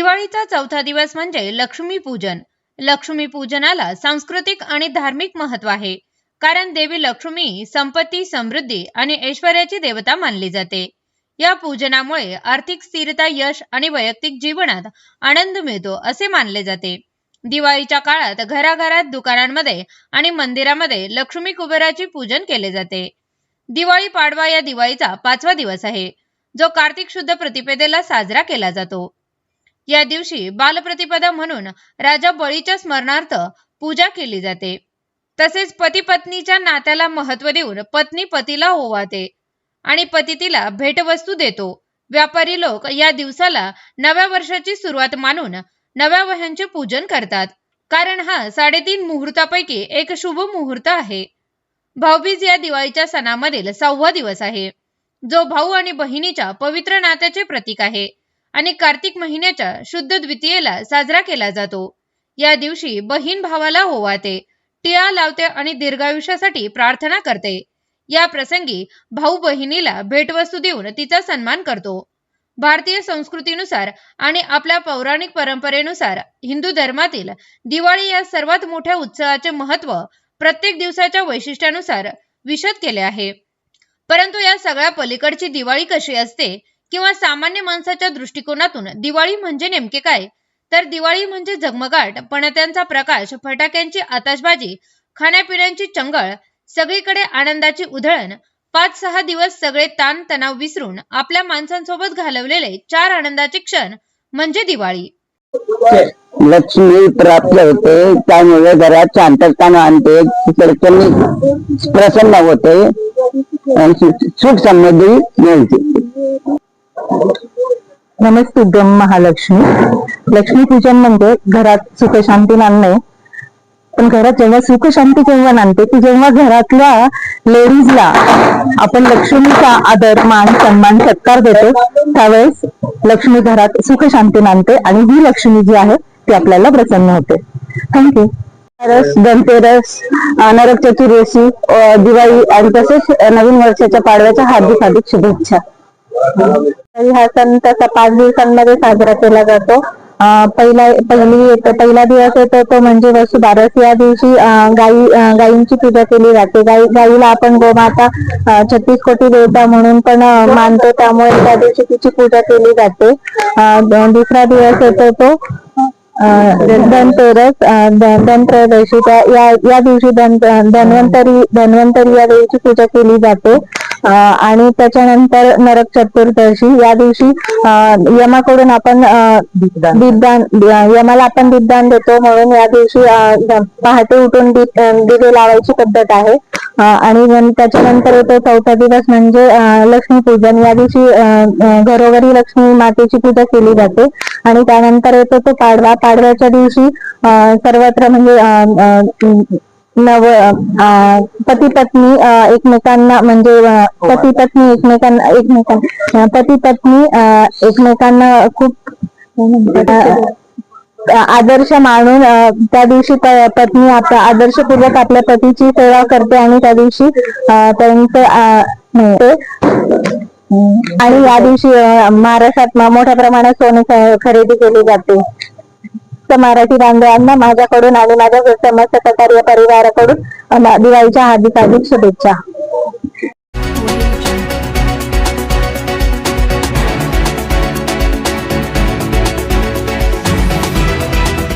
दिवाळीचा चौथा दिवस म्हणजे लक्ष्मीपूजन लक्ष्मीपूजनाला सांस्कृतिक आणि धार्मिक महत्त्व आहे. कारण देवी लक्ष्मी संपत्ती समृद्धी आणि ऐश्वर्याची देवता मानली जाते. या पूजनामुळे आर्थिक स्थिरता यश आणि वैयक्तिक जीवनात आनंद मिळतो असे मानले जाते. दिवाळीच्या काळात घराघरात दुकानांमध्ये आणि मंदिरामध्ये लक्ष्मी कुबेराची पूजन केले जाते. दिवाळी पाडवा या दिवाळीचा पाचवा दिवस आहे. जो कार्तिक शुद्ध प्रतिपेदेला साजरा केला जातो. या दिवशी बालप्रतिपदा म्हणून राजा बळीच्या स्मरणार्थ पूजा केली जाते. तसेच पती पत्नीच्या नात्याला महत्त्व देऊन पत्नी पतीला ओवाते आणि पती तिला भेटवस्तू देतो. व्यापारी लोक या दिवसाला नव्या वर्षाची सुरुवात मानून नव्या वह्यांचे पूजन करतात. कारण हा साडेतीन मुहूर्तापैकी एक शुभ मुहूर्त आहे. भाऊबीज या दिवाळीच्या सणामधील सहावा दिवस आहे. जो भाऊ आणि बहिणीच्या पवित्र नात्याचे प्रतीक आहे. आणि कार्तिक महिन्याच्या शुद्ध द्वितीयेला साजरा केला जातो. या दिवशी बहीण भावाला होवाते टिळा लावते आणि दीर्घायुष्यासाठी प्रार्थना करते. या प्रसंगी भाऊ बहिणीला भेटवस्तू देऊन तिचा सन्मान करतो. भारतीय संस्कृतीनुसार आणि आपल्या पौराणिक परंपरेनुसार हिंदू धर्मातील दिवाळी या सर्वात मोठ्या उत्सवाचे महत्त्व प्रत्येक दिवसाच्या वैशिष्ट्यानुसार विशद केले आहे. परंतु या सगळ्या पलीकडची दिवाळी कशी असते किंवा सामान्य माणसाच्या दृष्टिकोनातून दिवाळी म्हणजे नेमके काय? तर दिवाळी म्हणजे झगमगाट पणत्यांचा प्रकाश फटाक्यांची आताशबाजी खाण्यापिण्याची चंगळ सगळीकडे आनंदाची उधळण पाच सहा दिवस सगळे ताण तणाव विसरून आपल्या माणसांसोबत घालवलेले चार आनंदाचे क्षण म्हणजे दिवाळी. लक्ष्मी प्राप्त होते त्यामुळे घरात शांतता आणते प्रसन्न होते सुख समृद्धी मिळते. नमस्ते महालक्ष्मी. लक्ष्मी पूजन म्हणजे घरात सुख शांती पण घरात जेव्हा सुख शांती जेव्हा आणते की जेव्हा घरातल्या लेडीजला आपण लक्ष्मीचा आदर मान सन्मान सत्कार देतो त्यावेळेस लक्ष्मी घरात सुख शांती आणि ही लक्ष्मी जी आहे ती आपल्याला प्रसन्न होते. थँक्यू रस धनतेरस नरक चतुर्दशी दिवाळी आणि तसेच नवीन वर्षाच्या पाडव्याच्या हार्दिक हार्दिक शुभेच्छा. हा सण तसा पाच दिवसांमध्ये साजरा केला जातो. पहिला पहिली पहिला दिवस येतो तो म्हणजे वसुबारस या दिवशी गाई गायींची पूजा केली जाते. गाई गाईला आपण गोमाता छत्तीस कोटी देवता म्हणून पण मानतो. त्यामुळे त्या दिवशी तिची पूजा केली जाते. दुसरा दिवस येतो तो धनतेरस अं, ध- धनत्रयोदशी त्या या या दिवशी धन धन्वंतरी धन्वंतरी या देवीची पूजा केली जाते आणि त्याच्यानंतर नरक चतुर्दशी या दिवशी यमाकडून आपण दीपदान यमाला आपण दीपदान देतो म्हणून या दिवशी पहाटे उठून दीप दिवे लावायची पद्धत आहे आणि त्याच्यानंतर येतो चौथा दिवस म्हणजे लक्ष्मीपूजन या दिवशी घरोघरी लक्ष्मी मातेची पूजा केली जाते आणि त्यानंतर येतो तो पाडवा पाडव्याच्या दिवशी सर्वत्र म्हणजे नव म्हणजे, पती पत्नी एकमेकांना म्हणजे पती पत्नी एकमेकांना एकमेकांना पती पत्नी एकमेकांना खूप आदर्श मानून त्या दिवशी पत्नी आपल्या आदर्शपूर्वक आपल्या पतीची सेवा करते आणि त्या दिवशी त्यांचं आणि या दिवशी महाराष्ट्रात मोठ्या प्रमाणात सोने खरेदी केली जाते. समस्त मराठी बांधवांना माझ्याकडून आणि माझ्या समस्त कार्य परिवाराकडून दिवाळीच्या हार्दिक हार्दिक शुभेच्छा.